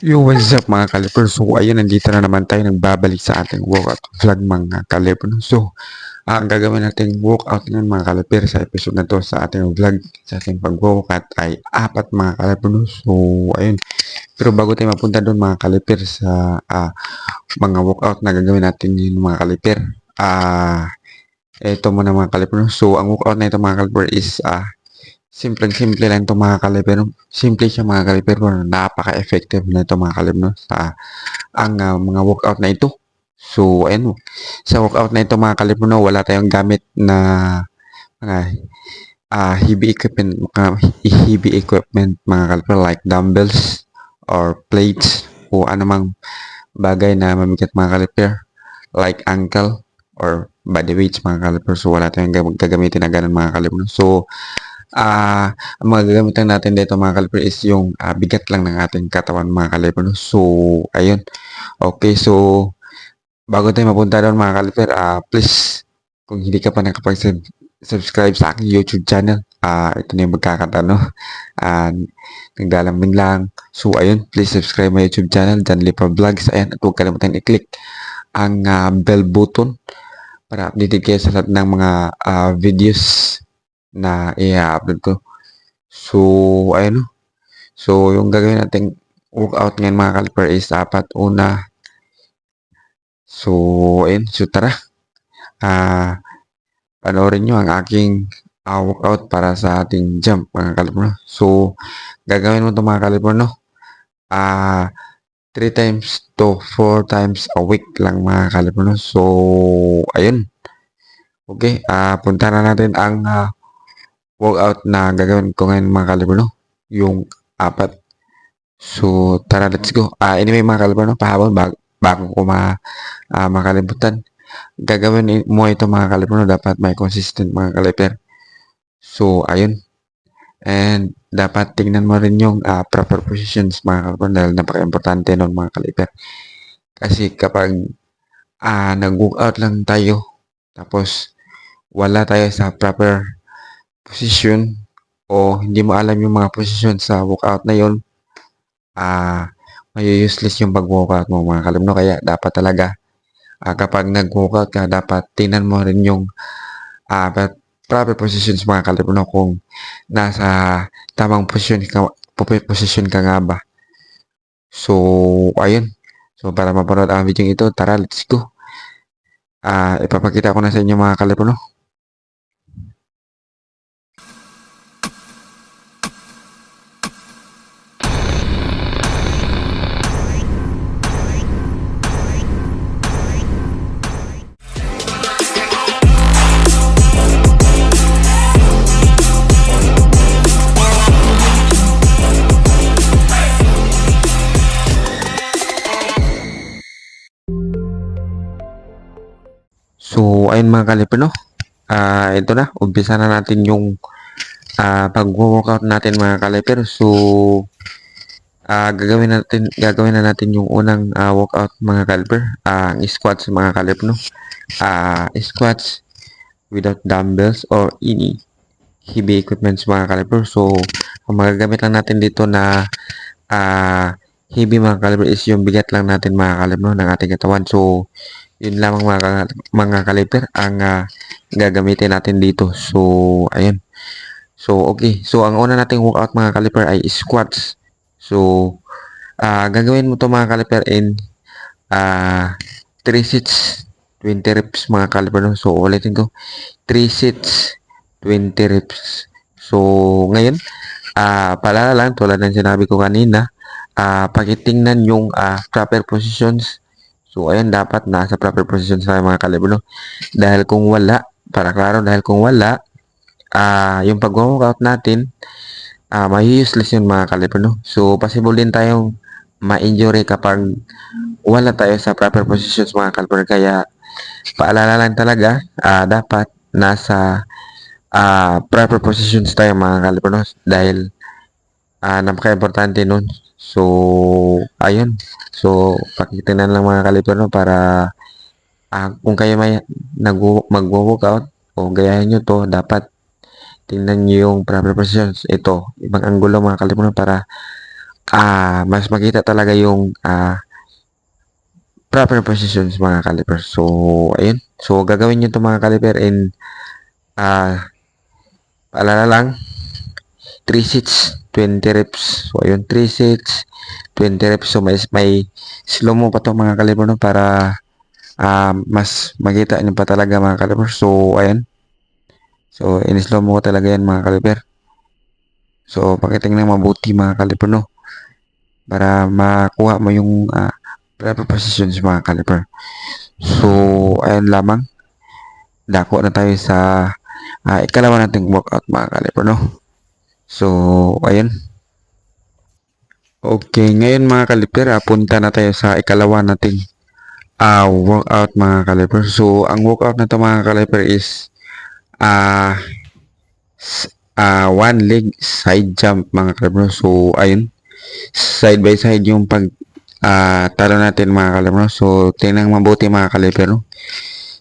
Yo, what's up mga kaliper? So, ayun, nandito na naman tayo nagbabalik sa ating workout vlog mga kaliper. So, ang gagawin nating workout ngayon mga kaliper sa episode na to sa ating vlog sa ating pag-workout ay apat mga kaliper. So, ayun. Pero bago tayo mapunta doon mga kaliper sa ah, mga workout na gagawin natin ngayon mga kaliper. Ah, ito muna mga kaliper. So, ang workout na ito mga kaliper is ah, Simpleng-simple lang ito mga kaliber. Simple siya mga kaliber. pero Napaka-effective na ito mga kaliber no? sa ang ah, mga workout na ito. So, ayun. Sa workout na ito mga kaliber, no, wala tayong gamit na mga ah, heavy equipment, mga heavy equipment mga kaliber like dumbbells or plates o anumang bagay na mamigat mga kaliber like ankle or body weights mga kaliber. So, wala tayong gag- gagamitin na ganun mga kaliber. no. So, Ah, ang mga gagamitan natin dito mga kaliper is yung ah, bigat lang ng ating katawan mga kaliper. So, ayun. Okay, so bago tayo mapunta doon mga kaliper, ah, please, kung hindi ka pa nakapag-subscribe sa aking YouTube channel, ah, ito na yung magkakata, no? Ah, naglalambing lang. So, ayun, please subscribe my YouTube channel, John Lipa Vlogs. Ayan, at huwag kalimutan i-click ang ah, bell button para updated kayo sa lahat ng mga ah, videos na i-upload ko. So, ayun. no. So, yung gagawin nating workout ngayon mga kaliper is apat. Una, so, ayun. So, tara. Ah, panoorin nyo ang aking ah, workout para sa ating jump mga kaliper. So, gagawin mo ito mga kaliper, no? Ah, 3 times to 4 times a week lang mga kaliper, no? So, ayun. Okay, ah, punta na natin ang ah, workout na gagawin ko ngayon mga kaliber, no? Yung apat. So, tara, let's go. Ah, anyway mga kaliber, no? Pahabol, bago, bago ko ma, ah, makalimutan. Gagawin mo ito mga kaliber, no? Dapat may consistent mga kaliber. So, ayun. And, dapat tingnan mo rin yung ah, proper positions mga kaliber dahil napaka-importante nun mga kaliber. Kasi kapag ah, nag-workout lang tayo, tapos wala tayo sa proper position o hindi mo alam yung mga position sa workout na yon ah may useless yung pag-workout mo mga kalumno kaya dapat talaga ah, kapag nag-workout ka dapat tingnan mo rin yung pa- proper positions mga kalumno kung nasa tamang position ka position ka nga ba. So ayun. So para mapanood ang video ito tara let's go. Ah ipapakita ko na sa inyo mga kalumno So, ayun mga kaliper, no? Ah, ito na. Umpisa na natin yung ah, pag-workout natin mga kaliper. So, ah, gagawin natin gagawin na natin yung unang ah, workout mga kaliper. Ang squats mga kaliper, no? Ah, squats without dumbbells or any heavy equipments mga kaliper. So, ang magagamit lang natin dito na ah, heavy mga kaliper is yung bigat lang natin mga kaliper no, ng ating katawan. So, yun lamang mga, mga kaliper ang ah, gagamitin natin dito. So, ayun. So, okay. So, ang una nating workout mga kaliper ay squats. So, ah gagawin mo to mga kaliper in ah 3 sets, 20 reps mga kaliper. No? So, ulitin ko. 3 sets, 20 reps. So, ngayon, ah paalala lang, tulad ng sinabi ko kanina, ah pakitingnan yung ah, proper positions So, ayan, dapat nasa proper position tayo mga kalibre, no? Dahil kung wala, para klaro, dahil kung wala, ah yung pag-workout natin, ah may useless yun mga kalibre, no? So, possible din tayong ma-injury kapag wala tayo sa proper positions mga kalibre. Kaya, paalala lang talaga, ah dapat nasa ah proper positions tayo mga kalibre, no? Dahil, ah napaka-importante nun. So, ayun. So, pakitingnan lang mga kaliper no para ah, kung kayo may nag magwo-workout o gayahin nyo to, dapat tingnan nyo yung proper positions. Ito, ibang angulo mga kaliper no para ah, mas makita talaga yung ah, proper positions mga caliper. So, ayun. So, gagawin nyo ito mga caliper in ah, paalala lang 3 sets 20 reps. So, ayun 3 sets 20 reps. So, may, may slow mo pa to mga caliper no para ah, mas makita nyo pa talaga mga caliper. So, ayun. So, in-slow mo ko talaga yan mga caliper. So, pakitingnan mabuti mga caliper no para makuha mo yung ah, proper positions mga caliper. So, ayun lamang. Dako na tayo sa ah, ikalawa nating workout mga caliper no. So, ayun. Okay, ngayon mga kaliper, ah, punta na tayo sa ikalawa nating ah, workout mga kaliper. So, ang workout na to mga kaliper is s- ah, one leg side jump mga kaliper. So, ayun. Side by side yung pag ah, talo natin mga kaliper. So, tingnan mabuti mga kaliper.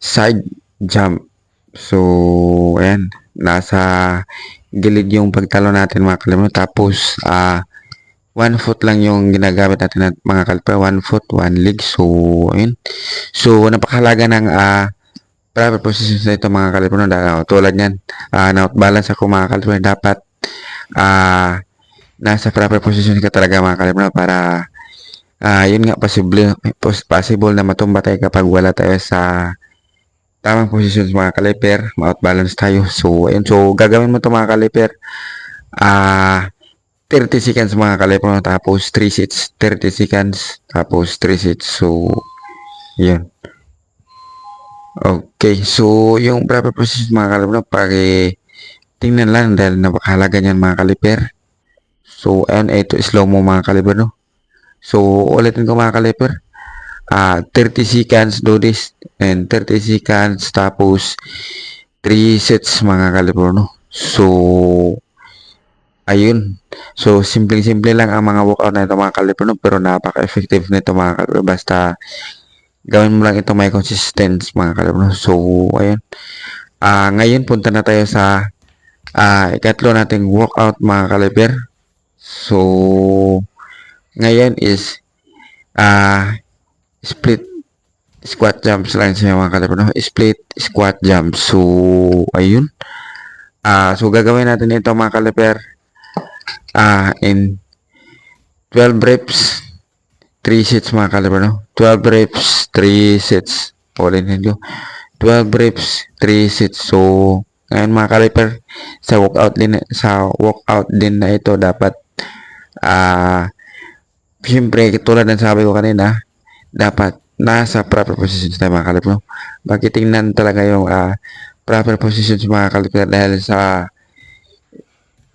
Side jump. So, ayan. Nasa gilid yung pagtalo natin mga kaliper. Tapos, ah, one foot lang yung ginagamit natin at mga kaliper. One foot, one leg. So, ayun. So, napakahalaga ng ah, proper positions na ito mga kaliper. No? Dahil, tulad yan, ah, na-balance ako mga kaliper. Dapat, ah, nasa proper position ka talaga mga kaliper. No? Para, ah, yun nga, possible, pos- possible na matumba tayo kapag wala tayo sa tamang positions mga kaliper, ma-outbalance tayo. So, ayun. So, gagawin mo to mga kaliper. Ah, 30 seconds mga kaliper. Tapos, 3 sets. 30 seconds. Tapos, 3 sets. So, yun. Okay. So, yung proper positions mga kaliper, paki tingnan lang dahil napakahalaga niyan mga kaliper. So, ayun. Ito, slow mo mga kaliper, no? So, ulitin ko mga kaliper. Ah, 30 seconds do this and 30 seconds tapos 3 sets mga kaliper no. So ayun. So simple-simple lang ang mga workout na ito mga kaliper no pero napaka-effective nito mga kaliper basta gawin mo lang ito may consistency mga kaliper no. So ayun. Ah, ngayon punta na tayo sa ah, ikatlo nating workout mga kaliper. So ngayon is ah split squat jumps lang siya mga kaliper no? split squat jumps so ayun. Ah so gagawin natin ito mga kaliper ah in 12 reps 3 sets mga kaliper no 12 reps 3 sets ulit nyo 12 reps 3 sets so ngayon mga kaliper sa workout din sa workout din na ito dapat ah Siyempre, tulad ng sabi ko kanina, dapat nasa proper positions tayo mga kalip, no? Magkitingnan talaga yung ah, proper positions mga kalip dahil sa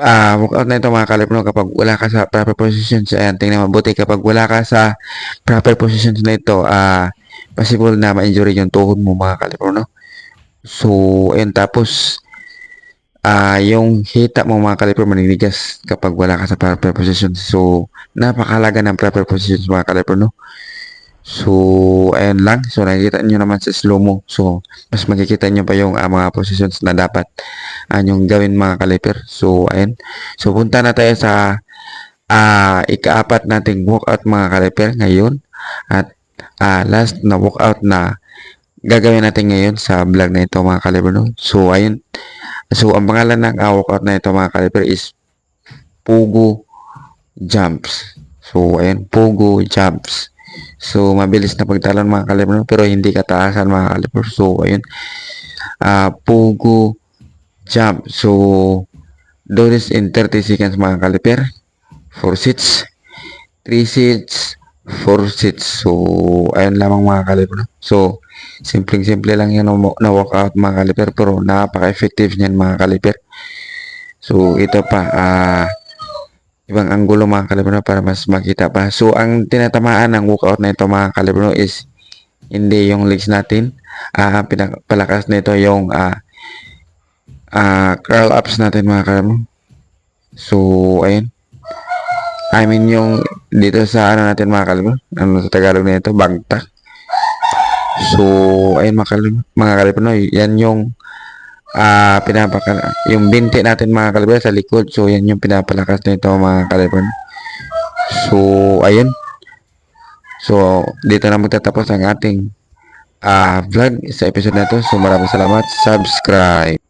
ah, workout na ito mga kalip, no? Kapag wala ka sa proper positions, ayan, tingnan mabuti. Kapag wala ka sa proper positions na ito, ah, possible na ma-injury yung tuhod mo mga kalip, no? So, ayun, tapos, ah, yung hita mo mga kaliper maninigas kapag wala ka sa proper position. So, napakahalaga ng proper positions mga kaliper, no? So, ayan lang. So, nakikita nyo naman sa slow-mo. So, mas makikita nyo pa yung ah, mga positions na dapat ah, yung gawin mga kaliper. So, ayan. So, punta na tayo sa ah, ikaapat nating workout mga kaliper ngayon. At ah, last na workout na gagawin natin ngayon sa vlog na ito mga kaliper, no? So, ayun. So, ang pangalan ng uh, workout na ito mga kaliper is Pugo Jumps. So, ayan, Pugo Jumps. So, mabilis na pagtalon mga kaliper, no? pero hindi kataasan mga kaliper. So, ayun, uh, Pugo Jump. So, do this in 30 seconds mga kaliper. 4 sets, 3 sets, 4 sets. So, ayun lamang mga kaliper. No? So, simpleng-simple lang yan na workout mga kaliper pero napaka-effective niyan mga kaliper. So, ito pa, ah, ibang anggulo mga kaliper no, para mas makita pa. So, ang tinatamaan ng workout na ito mga kaliper no, is hindi yung legs natin. Ah, pinapalakas nito yung ah, ah, curl ups natin mga kaliper. So, ayun. I mean yung dito sa ano natin mga kaliper. Ano sa Tagalog na ito? Bagtak. So, ayun mga kaliper, mga kaliper no, yan yung ah pinapaka yung binti natin mga kaliper sa likod. So, yan yung pinapalakas nito mga kaliper. no. So, ayun. So, dito na magtatapos ang ating ah, vlog sa episode na to. So, maraming salamat. Subscribe.